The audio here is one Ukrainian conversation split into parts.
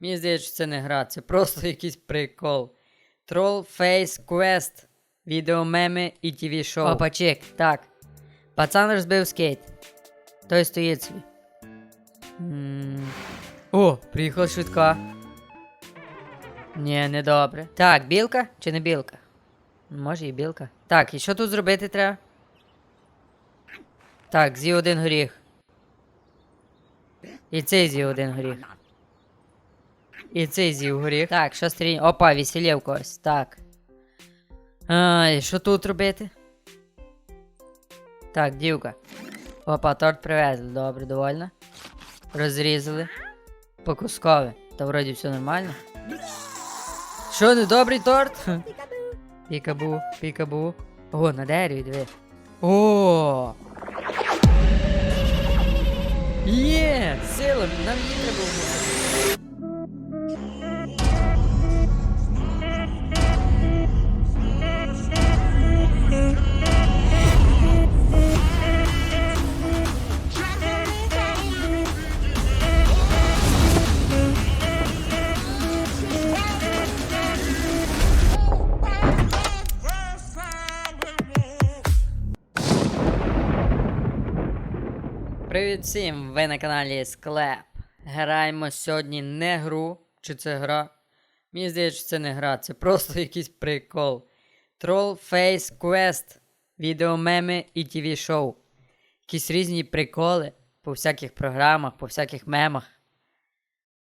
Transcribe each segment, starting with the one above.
Мені здається, що це не гра, це просто якийсь прикол. Troll Face Quest. Відеомеми і ТВ шоу. Опа, чек, так. Пацан розбив скейт. Той стоїть собі. М. О, приїхала швидка. Ні, не добре. Так, білка чи не білка? Може і білка. Так, і що тут зробити треба? Так, з'їв один горіх. І цей з'їв один горіх. І цей з'їв. Так, що стрінь. Опа, весілє в когось. Так. А, що тут робити? Так, дівка. Опа, торт привезли. Добре, довольно. Розрізали. По кускове. Та вроді все нормально. Що, недобрий торт? Хм. Пікабу, пікабу. О, на дереві, диви. О! Є! Сила, нам її треба вмити. Привіт всім! Ви на каналі Склеп. Граємо сьогодні не гру. Чи це гра? Мені здається, що це не гра, це просто якийсь прикол. Troll Face Quest. Відеомеми і ТВ шоу. Якісь різні приколи по всяких програмах, по всяких мемах.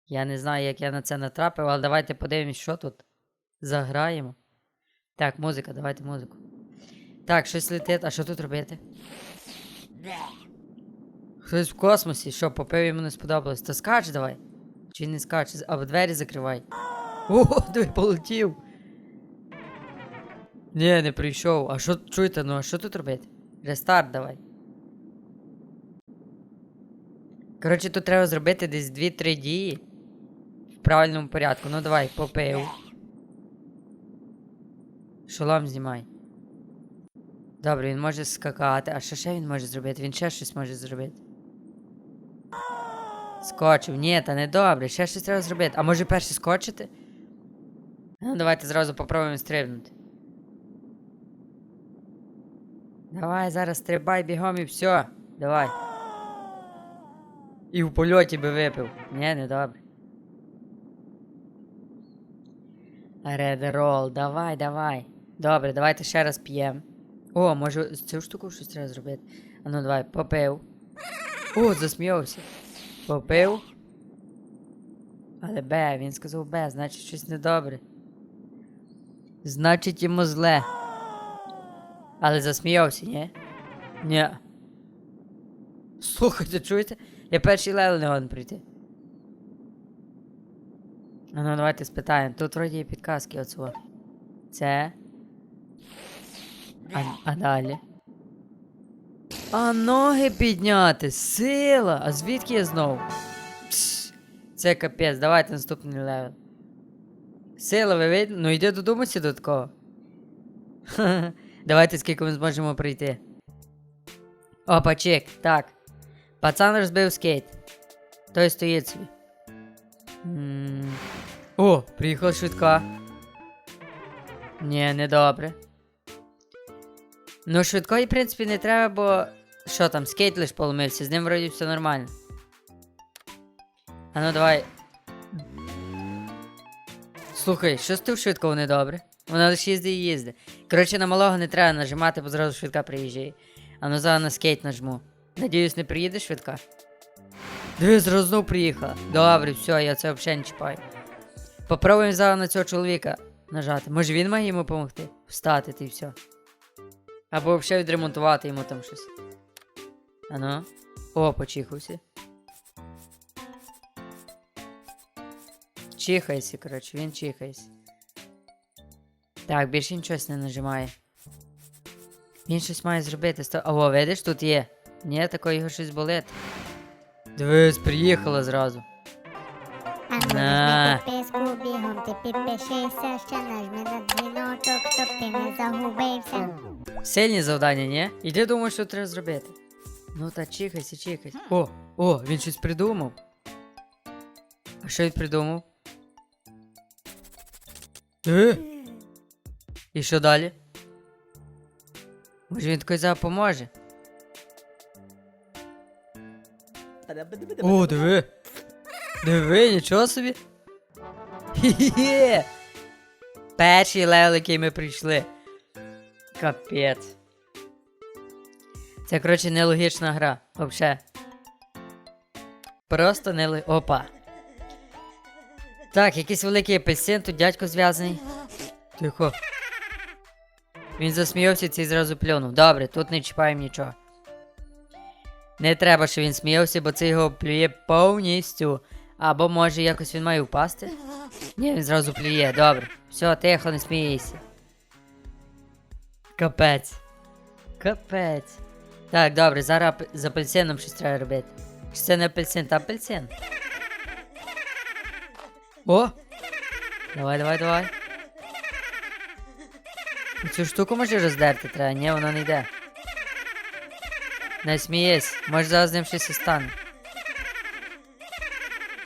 Я не знаю, як я на це натрапив, але давайте подивимось, що тут. Заграємо. Так, музика, давайте музику. Так, щось летить, а що тут робити? Хтось в космосі, що попив йому не сподобалось. То скач давай. Чи не скач, або двері закривай. О, диви, полетів. Ні, не прийшов. А що чуєте, ну а що тут робити? Рестарт давай. Коротше, тут треба зробити десь 2-3 дії. В правильному порядку. Ну давай, попив. Шолом знімай. Добре, він може скакати. А що ще він може зробити? Він ще щось може зробити. Скочив. Ні, та не добре, ще щось треба зробити. А може перше скочити? Ну, давайте зразу попробуємо стрибнути. Давай, зараз стрибай бігом і все. Давай. І в польоті би випив. Ні, не добре. Red Roll, давай, давай. Добре, давайте ще раз п'ємо. О, може цю штуку щось треба зробити. А ну давай, попив. О, засміявся. Попив. Але Б, він сказав Б, значить щось недобре. Значить йому зле. Але засміявся, ні? Ні. Слухайте, чуєте? Я перший левел не годен прийти. А ну давайте спитаємо. Тут вроді є підказки оцього. Це. А, а далі. А ноги підняти, сила! А звідки я знову? Це капець, давайте наступний левел. Сила, ви видно? Ну йди додому сі до такого. Давайте скільки ми зможемо прийти. Опа, чек, так. Пацан розбив скейт. Той стоїть собі. М. О, приїхала швидка. Ні, не добре. Ну, швидкої, в принципі, не треба, бо. Що там, скейт лиш поломився, з ним вроді все нормально. А ну давай. Слухай, що з тим швидко не добре? Вона лише їздить і їздить. Коротше, на малого не треба нажимати, бо зразу швидка приїжджає. А ну зараз на скейт нажму. Надіюсь, не приїде швидка. Диви, зразу знов приїхала. Добре, все, я це взагалі не чіпаю. Попробуємо зараз на цього чоловіка нажати. Може він має йому допомогти? Встати ти все. Або взагалі відремонтувати йому там щось. Ано. О, почихався. Чихайся, коротше, він чихається. Так, більше нічого не нажимає. Він щось має зробити. Сто... О, видиш, тут є. Ні, такого його щось болить. Дивись, приїхала зразу. Ну На. підписку бігом, ти підпишися, ще нажми на дзвіночок, щоб ти не загубився. Сильні завдання, ні? І ти думаєш, що треба зробити? Ну та чихайся, чихайся. О, о, він щось придумав. А що він придумав? Е? І що далі? Може він зараз поможе? О, диви. Диви, нічого собі. Хі-хі-хі. Перший левел, який ми прийшли. Капець. Це, коротше, нелогічна гра. Вообще. Просто не Опа. Так, якийсь великий апельсин, тут дядько зв'язаний. Тихо. Він засміявся і зразу плюнув. Добре, тут не чіпаємо нічого. Не треба, щоб він сміявся, бо це його плює повністю. Або може якось він має впасти? Ні, він зразу плює, добре. Все, тихо, не смійся. Капець. Капець. Так, добре, зараз ап- з апельсином щось треба робити. Чи це не апельсин, та апельсин. О! Давай, давай, давай. Цю штуку може роздерти треба, ні, воно не йде. Не смієсь, може зараз з ним щось і стане.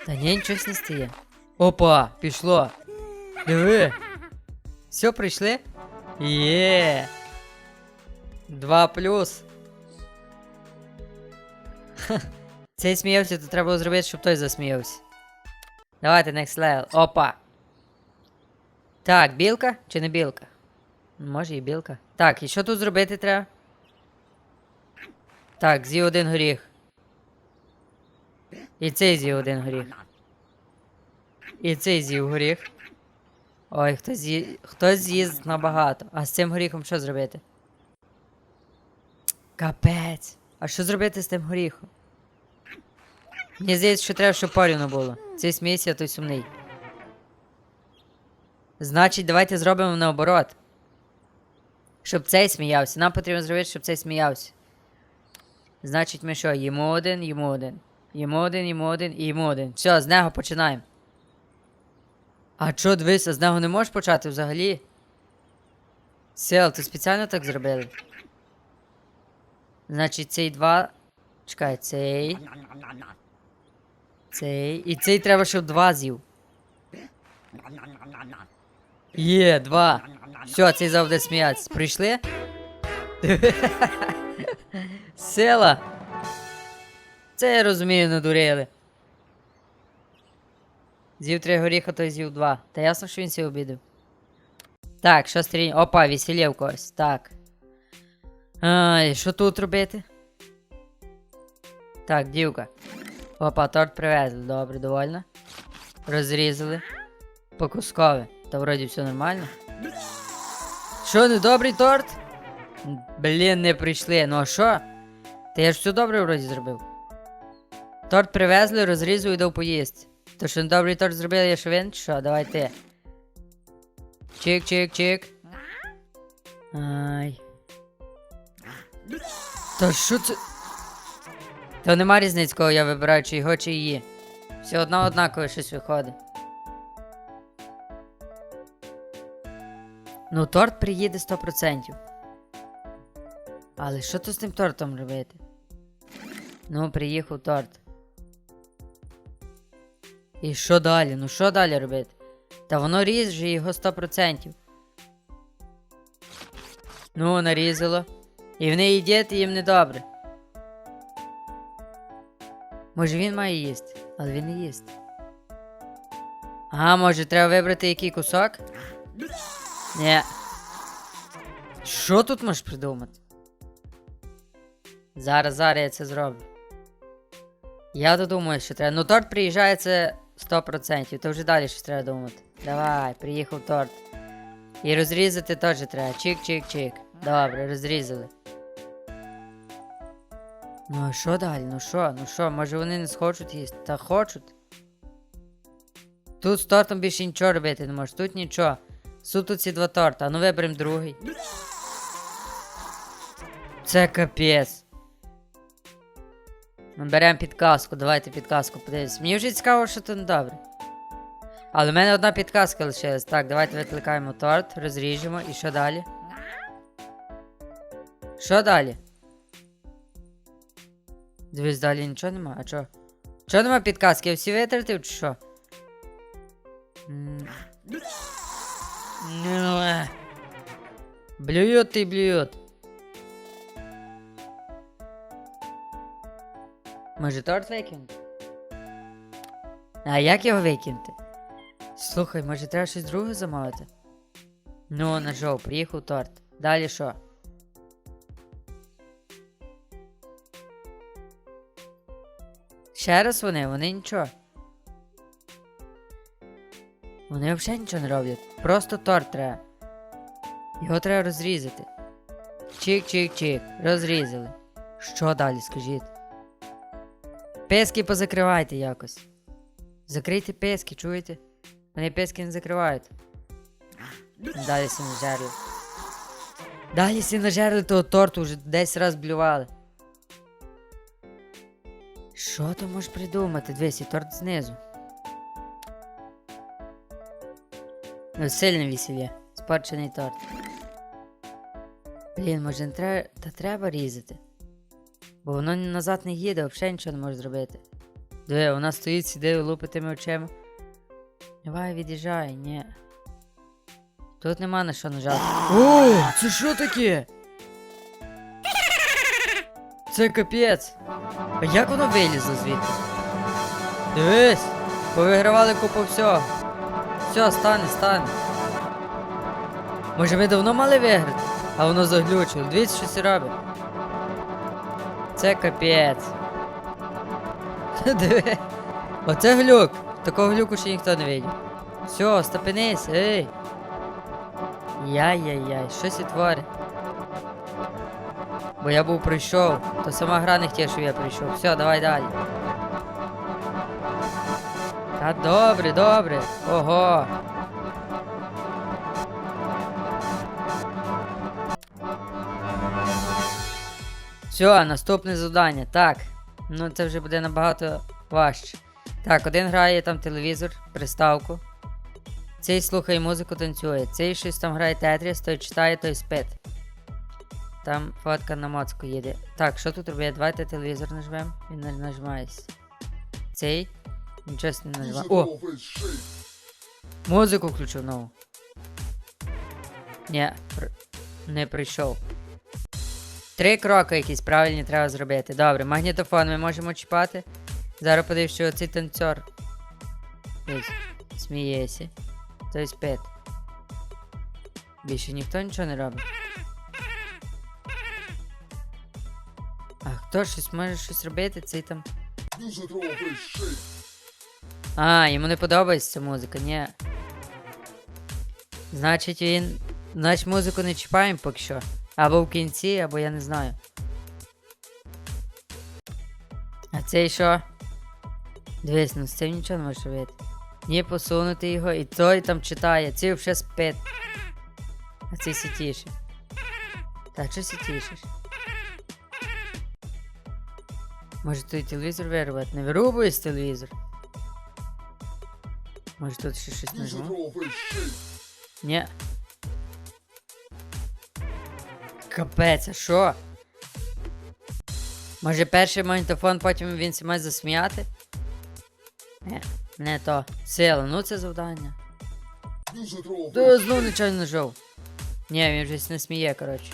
Та ні, нічого не стає. Опа, пішло. Диви. Все, прийшли? Є. Два плюс. Цей сміявся, то треба було зробити, щоб той засміявся. Давайте next level. Опа. Так, білка чи не білка? Може і білка. Так, і що тут зробити треба? Так, з'їв один горіх. І цей з'їв один горіх. І цей з'їв горіх. Ой, хтось з'їв. Хтось з'їсть набагато. А з цим горіхом що зробити? Капець. А що зробити з тим горіхом? Мені здається, що треба, щоб порівну було. Цей сміється, той сумний. Значить, давайте зробимо наоборот. Щоб цей сміявся. Нам потрібно зробити, щоб цей сміявся. Значить, ми що? Йому один, йому один. Йому один, йому один йому один. Все, з нього починаємо. А чо, дивися, з нього не можеш почати взагалі? Сел, ти спеціально так зробили? Значить, цей два. Чекай, цей. Цей. І цей треба, щоб два з'їв. Є, два. Все, цей завжди сміятися. Прийшли? Села. Це я розумію, надурили. З'їв три горіха, то з'їв два. Та ясно, що він сі обідав. Так, що стрінь. Опа, весілля в когось. Так. Ай, що тут робити? Так, дівка. Опа, торт привезли. Добре, довольно. Розрізали. По кускове. Та вроді все нормально. Що, недобрий торт? Блін, не прийшли. Ну а що? Та я ж все добре вроді зробив. Торт привезли, розрізав і дав поїсти. То що недобрий торт зробили, я чи Що, давай ти. Чик, чик, чик. Ай. Та що це? Та нема різниць, кого я вибираю, чи його, чи її. Все одно однаково щось виходить. Ну, торт приїде 100%. Але що тут з тим тортом робити? Ну, приїхав торт. І що далі? Ну що далі робити? Та воно ріже його 100%. Ну, нарізало. І вони їдять, і їм не добре. Може він має їсти, але він не їсть. А, може треба вибрати який кусок? Ні. Що тут можеш придумати? Зараз, зараз я це зроблю. Я додумаю, що треба. Ну торт приїжджає це 100%, то вже далі щось треба думати. Давай, приїхав торт. І розрізати теж треба. Чик-чик-чик. Добре, розрізали. Ну а що далі? Ну що, ну що, може вони не схочуть їсти? Та хочуть. Тут з тортом більше нічого робити не можеш, тут нічого. Суто ці два торта, а ну виберемо другий. Це капець. Ми беремо підказку, давайте підказку подивимось. Мені вже цікаво, що тут добре. Але в мене одна підказка лишилась. Так, давайте викликаємо торт, розріжемо і що далі? Що далі? Дивись, далі нічого нема, а чо? Чого нема підказки? Я всі витратив чи що? М. Блюють і блюють. Може торт викинути? А як його викинути? Слухай, може треба щось друге замовити? Ну, на нажов, приїхав торт. Далі що? Ще раз вони, вони нічого. Вони взагалі нічого не роблять. Просто торт треба. Його треба розрізати. Чик-чик-чик. Розрізали. Що далі, скажіть? Пески позакривайте якось. Закрийте пески, чуєте? Вони пески не закривають. Далі сі нажерли. Далі сі нажерли того торту вже 10 раз блювали. Що ти можеш придумати? Дивись, торт знизу. Ну, сильне весілля. Спорчений торт. Блін, може не треба. Та треба різати. Бо воно назад не їде, взагалі нічого не може зробити. Диви, вона стоїть, сидить, лупить тими очима. Давай, від'їжджай, ні. Тут нема на що нажати. О, це що таке? Це капець. А як воно вилізло звідти? Дивись, повигравали купу всього. Все, стане, стане. Може ми давно мали виграти? А воно заглючило. Дивіться, що це робить. Це капець. Диви. Оце глюк. Такого глюку ще ніхто не видів. Все, стопинись, ей. Яй-яй-яй, щось і творить. Бо я був прийшов, то сама гра не хотіла, щоб я прийшов. Все, давай далі. Та добре, добре. Ого. Все, наступне завдання. Так. Ну це вже буде набагато важче. Так, один грає там телевізор, приставку. Цей слухає музику, танцює. Цей щось там грає тетріс, той читає, той спить. Там фотка на моцку їде. Так, що тут робить? Давайте телевізор нажмемо. Він не нажимається. Цей. Нічого не нажимає. О! Музику включив нову. Ні, не прийшов. Три кроки якісь правильні треба зробити. Добре, магнітофон ми можемо чіпати. Зараз подивись, що цей танцор. Сміється. Той спить. Більше ніхто нічого не робить. Хто щось може щось робити, цей там. А, йому не подобається ця музика, ні. Значить він. Значить музику не чіпаємо поки що. Або в кінці, або я не знаю. А цей що? Дивись, ну з цим нічого не можеш робити. Ні посунути його, і той там читає, цей вже спить. А цей сітіше. Та що сітішиш? Може той телевізор вирубати? Не вирубуєш телевізор? Може тут ще щось нажму? Ні. Капець, а що? Може перший магнітофон, потім він се має засміяти? Не, не то. Сила, ну це завдання. Та знов нічого не нажав. Ні, він вже не сміє, коротше.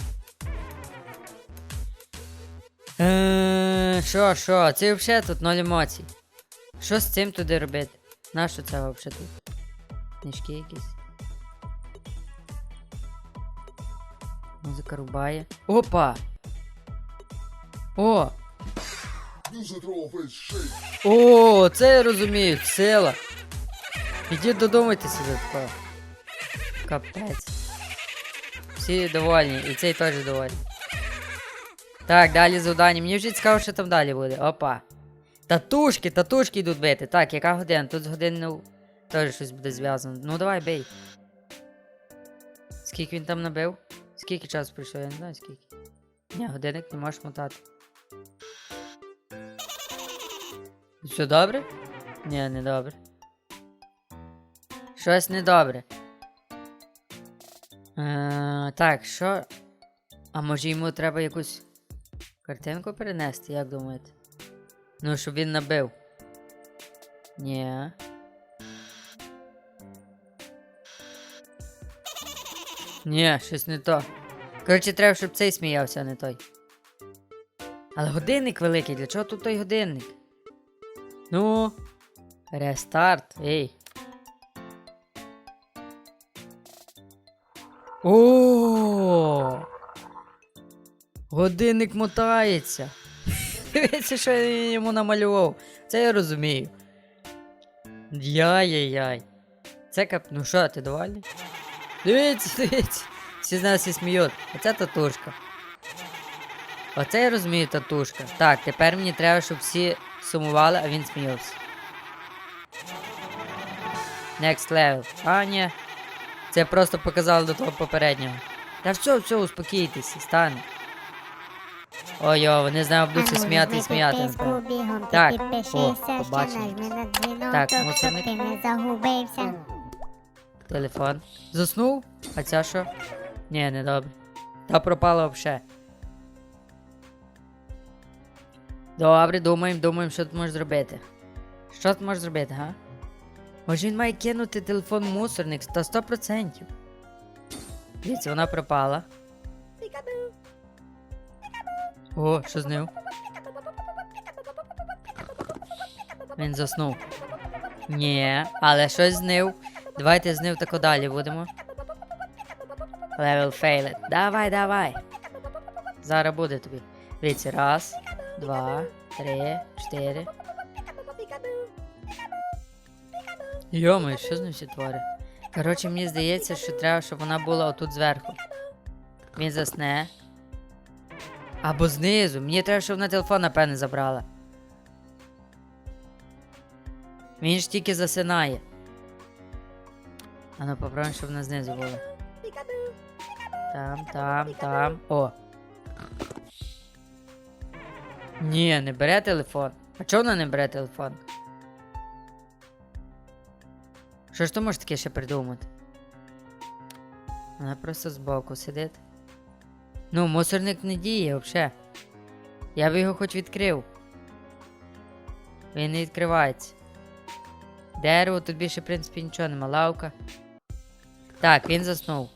Е, Що, що? Це взагалі тут ноль емоцій. Що з цим туди робити? Нащо це взагалі тут? Книжки якісь. Музика рубає. Опа! О! О, це я розумію, сила. Ідіть додумайтеся за такого. Капець. Всі довольні, і цей теж довольний. Так, далі завдання. Мені вже цікаво, що там далі буде. Опа. Татушки, татушки йдуть бити. Так, яка година? Тут з годиною теж щось буде зв'язано. Ну давай, бей. Скільки він там набив? Скільки часу пройшло, я не знаю скільки. Ні, годинник не можеш мотати. Все добре? Ні, не добре. Щось недобре. Е, так, що. А може йому треба якусь картинку перенести, як думаєте? Ну, щоб він набив. Ні. Ні, щось не то. Коротше, треба, щоб цей сміявся, а не той. Але годинник великий, для чого тут той годинник? Ну. Рестарт, ей. Годинник мотається. Дивіться, що я йому намалював. Це я розумію. Яй-яй-яй. Це кап. Ну що, ти довольний? Дивіться, дивіться. Всі з нас і сміють. Оце татушка. Оце я розумію татушка. Так, тепер мені треба, щоб всі сумували, а він сміявся. Next level. А, ні. Це просто показали до того попереднього. Та все, все, успокійтеся, стане. Ой-о, вони з нами будуть сміяти і сміяти. Так, о, побачили. Так, мусорник. Телефон. Заснув? А ця що? Ні, не добре. Та пропала взагалі. Добре, думаємо, думаємо, що ти можеш зробити. Що ти можеш зробити, га? Може він має кинути телефон в мусорник та 100%. Дивіться, вона пропала. О, що з ним? Він заснув. Ні, але щось знив. Давайте знив тако далі будемо. Level failed. Давай, давай. Зараз буде тобі. Дивіться, раз, два, три, чотири. Йоми, що з ним всі твори? Коротше, мені здається, що треба, щоб вона була отут зверху. Він засне. Або знизу. Мені треба, щоб вона телефон, напевне, забрала. Він ж тільки засинає. А ну щоб вона знизу була. Там, там, там. О. Ні, не бере телефон. А чого вона не бере телефон? Що ж то може таке ще придумати? Вона просто збоку сидить. Ну, мусорник не діє взагалі. Я би його хоч відкрив. Він не відкривається. Дерево, тут більше, в принципі, нічого нема. Лавка. Так, він заснув.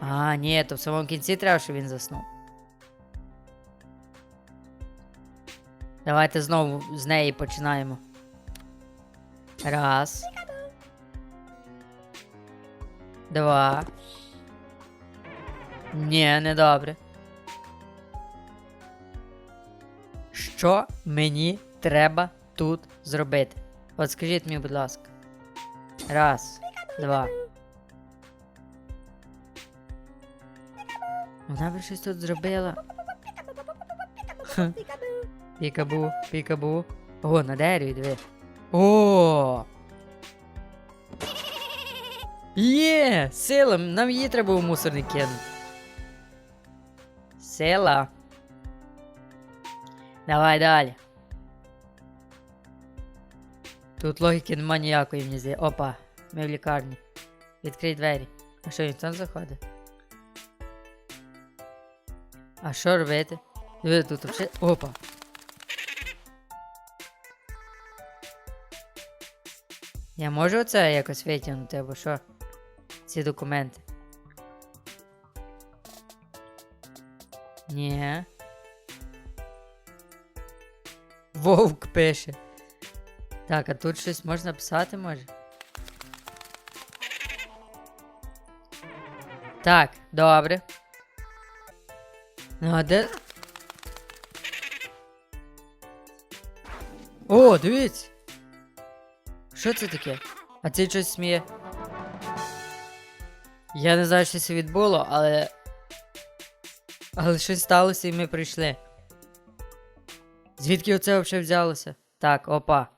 А, ні, то в самому кінці треба, щоб він заснув. Давайте знову з неї починаємо. Раз. Два. Ні, не добре. Що мені треба тут зробити? От скажіть мені, будь ласка. Раз, два. Вона би щось тут зробила. Пікабу, пікабу. О, на дереві диви. О! Є! Сила! Нам її треба у мусорник кинути. Сила. Давай далі. Тут логіки нема ніякої, мені здається. Опа, ми в лікарні. Відкрий двері. А що він там заходить? А що робити? Диви, тут взагалі. Опа. Я можу оце якось витягнути, або що? Ці документи. Ні. Вовк пише. Так, а тут щось можна писати може? Так, добре. Ну, а де. О, дивіться! Що це таке? А це щось сміє. Я не знаю, що це відбуло, але. Але щось сталося і ми прийшли. Звідки оце взагалі взялося? Так, опа.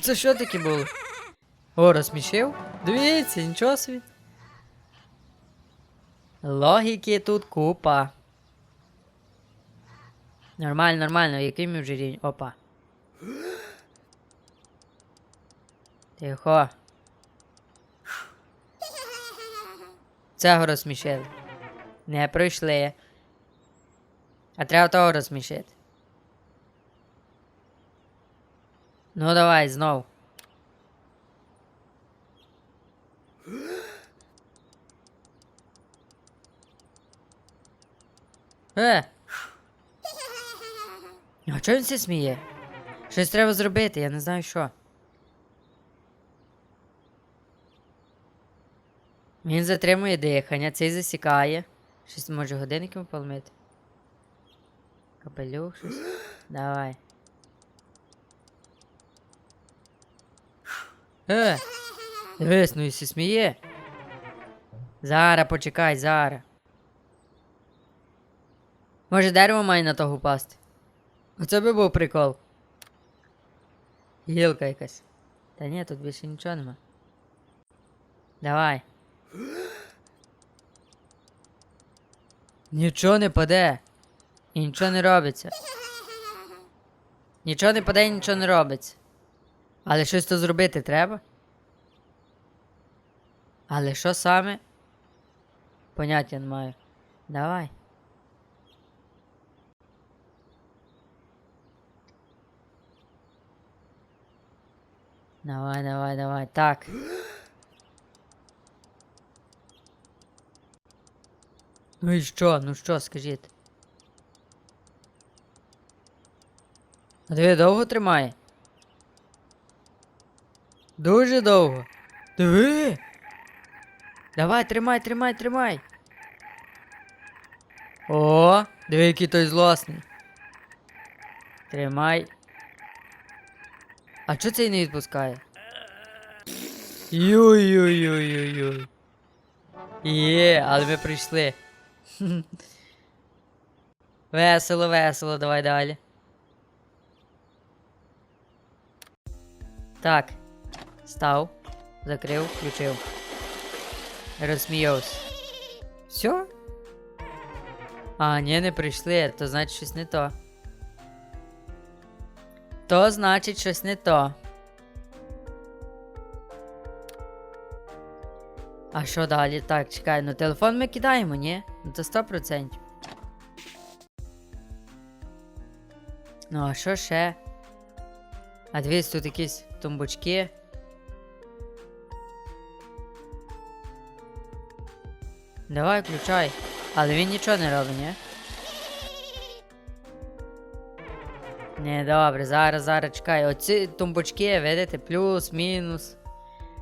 це що таке було? О, розсмішив? Дивіться, нічого собі. Логіки тут купа. Нормально, нормально, який ми вже рівень? Опа. Тихо. Цього розсмішили. Не пройшли. А треба того розсмішити. Ну давай знов. Е! А чого він все сміє? Щось треба зробити, я не знаю що. Він затримує дихання, цей засікає. Щось може годинником поломити. Капелюх щось. Давай. Е! Дивись, ну і сі сміє. Зара, почекай, Зара. Може дерево має на того упасти? Оце би був прикол. Гілка якась. Та ні, тут більше нічого нема. Давай. Нічого не паде. І нічого не робиться. Нічого не паде і нічого не робиться. Але щось то зробити треба. Але що саме? Поняття не маю. Давай. Давай, давай, давай. Так. Ну і що? Ну що, скажіть? А диви довго тримає? Дуже довго. Диви. Давай, тримай, тримай, тримай. О, диви, який той злосний. Тримай. А чого цей не відпускає? Йой-йой-йой-йой-йой. Є, але ми прийшли. Весело, весело, давай далі. Так. Став. Закрив, включив. Розсміявся. Все? А, ні, не прийшли, то значить щось не то. То значить щось не то. А що далі? Так, чекай, ну телефон ми кидаємо, ні? Ну то 100%. Ну, а що ще? А дивись, тут якісь тумбочки. Давай, включай. Але він нічого не робить, ні? Не, добре, зараз, зараз чекай. Оці тумбочки, видите, плюс, мінус.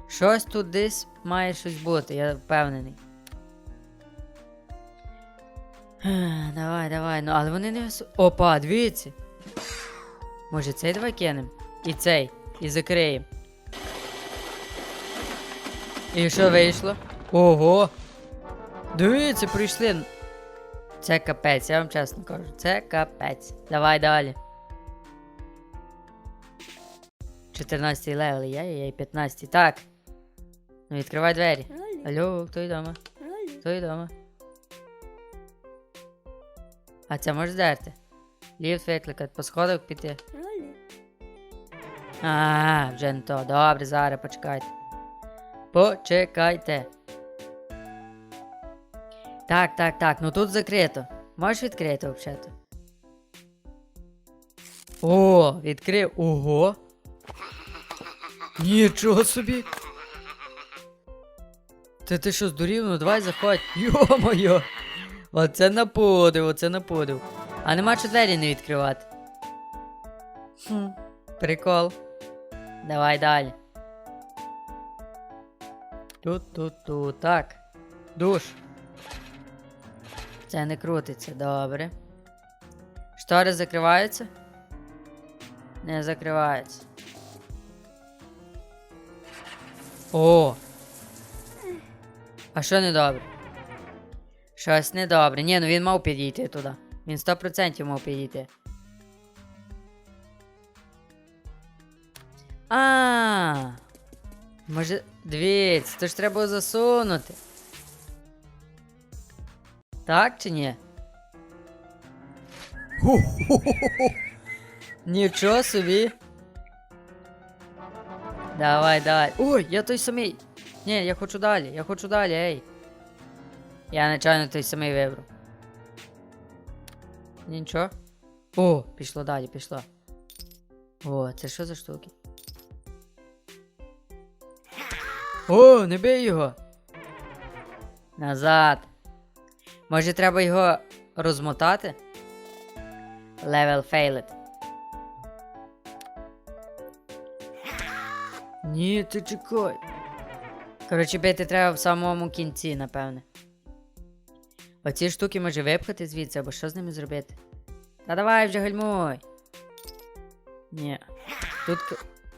Щось тут десь має щось бути, я впевнений. Давай, давай, ну але вони не вис... Опа, дивіться. Може цей давай кинем? І цей. І закриємо. І що вийшло? Ого! Дивіться, прийшли. Це капець, я вам чесно кажу. Це капець. Давай далі. 14 левел, я, я, я 15. Так. Ну відкривай двері. Алло, хто вдома? Хто вдома? А це можеш здерти? Ліфт викликати, по сходах піти. А, вже не то. Добре, зараз почекайте. Почекайте. Так, так, так, ну тут закрито. Можеш відкрити взагалі-то? О, відкрив. Ого. Нічого собі. Ти ти що здурів? Ну давай заходь. Йо-моє. Оце на подив, оце на подив. А нема що двері не відкривати. Хм, прикол. Давай далі. Тут, тут, тут. Так. Душ. Це не крутиться, добре. Штори закриваються? Не закриваються. О! А що недобре? Щось недобре. Ні, ну він мав підійти туди. Він 100% мав підійти. А. Може. Дивіться, то ж треба засунути. Так чи ні? Нічого собі. Давай, давай. Ой, я той самий. Ні, я хочу далі, я хочу далі, ей. Я нечайно той самий вибрав. Нічого. О, пішло далі, пішло. О, це що за штуки? О, не бий його. Назад. Може треба його розмотати? Level failed. Ні, ти чекай. Коротше, бити треба в самому кінці, напевне. Оці штуки може випхати звідси, або що з ними зробити? Та давай вже гальмуй. Ні. Тут.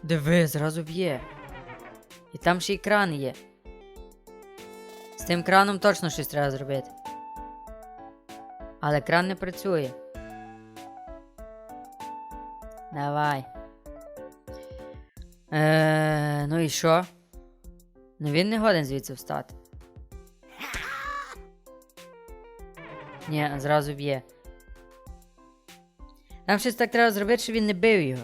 Диви, зразу б'є. І там ще й кран є. З тим краном точно щось треба зробити. Але кран не працює. Давай. Е, ну і що? Ну він не годен звідси встати. Ні, зразу б'є. Нам щось так треба зробити, щоб він не бив його.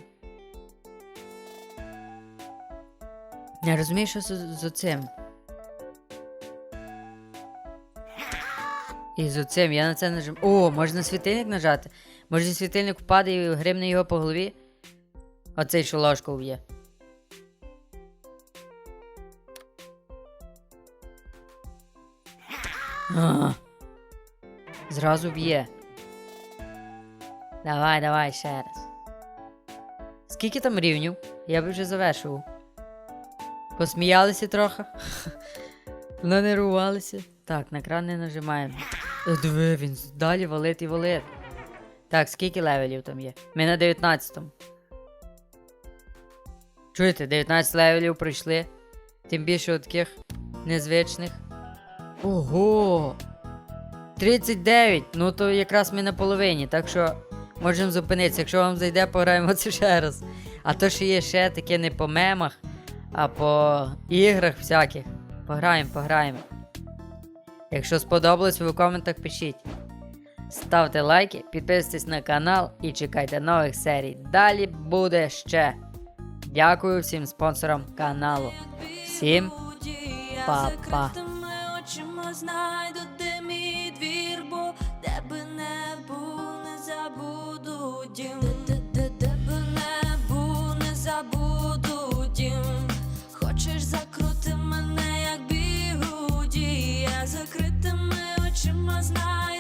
Не розумію, що з, з оцим. І з оцим, я на це нажим. О, можна світильник нажати. Може світильник впаде і гримне його по голові. Оцей що ложку вб'є. А. Зразу б'є. Давай, давай ще раз. Скільки там рівнів? Я би вже завершував. Посміялися трохи. Нанервувалися. Так, на кран не нажимаємо. Диви, він далі валить і валить. Так, скільки левелів там є? Ми на 19-му. Чуєте, 19 левелів пройшли. Тим більше таких незвичних. Ого! 39! Ну то якраз ми на половині, так що можемо зупинитися. Якщо вам зайде, пограємо це ще раз. А то що є ще таке не по мемах, а по іграх всяких. Пограємо, пограємо. Якщо сподобалось, ви в коментах пишіть. Ставте лайки, підписуйтесь на канал і чекайте нових серій. Далі буде ще. Дякую всім спонсорам каналу. Всім па-па знайду, ти мій двір, бо тебе не був, не забуду дім, де де тебе не був, не забуду дім. Хочеш закрути мене, як бігуді, я закритими очима знаю.